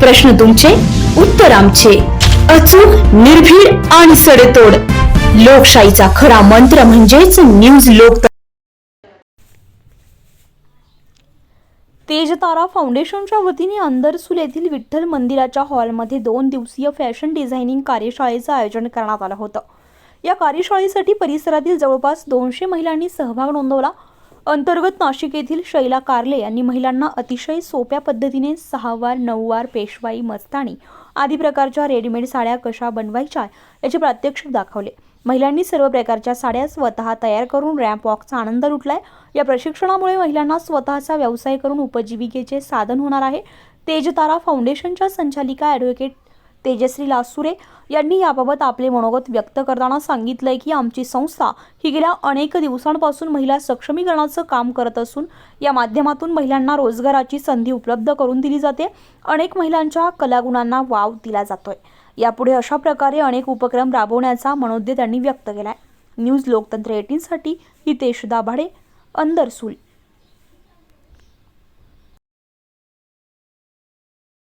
प्रश्न तुमचे उत्तर आमचे. अचूक निर्भीड आणि सडेतोड. लोकशाहीचा खरा मंत्र म्हणजेच न्यूज लोक तेजतारा फाउंडेशनच्या वतीने अंदरसूल येथील विठ्ठल मंदिराच्या हॉलमध्ये दोन दिवसीय फॅशन डिझायनिंग कार्यशाळेचं आयोजन करण्यात आलं होतं. या कार्यशाळेसाठी परिसरातील जवळपास दोनशे महिलांनी सहभाग नोंदवला. अंतर्गत नाशिक येथील शैला कारले यांनी महिलांना अतिशय सोप्या पद्धतीने सहावार नऊवार पेशवाई मस्तानी आदी प्रकारच्या रेडीमेड साड्या कशा बनवायच्या याचे प्रात्यक्षिक दाखवले. महिलांनी सर्व प्रकारच्या साड्या स्वतः तयार करून रॅम्प वॉकचा आनंद लुटलाय. या प्रशिक्षणामुळे महिलांना स्वतःचा व्यवसाय करून उपजीविकेचे साधन होणार आहे. तेजतारा फाउंडेशनच्या संचालिका ॲडव्होकेट तेजश्री लासुरे यांनी याबाबत आपले मनोगत व्यक्त करताना सांगितलंय की आमची संस्था ही गेल्या अनेक दिवसांपासून महिला सक्षमीकरणाचं काम करत असून या माध्यमातून महिलांना रोजगाराची संधी उपलब्ध करून दिली जाते. अनेक महिलांच्या कलागुणांना वाव दिला जातोय. यापुढे अशा प्रकारे अनेक उपक्रम राबवण्याचा मनोद्य त्यांनी व्यक्त केलाय. न्यूज लोकतंत्र एटीनसाठी हितेश दाभाडे अंदरसूल.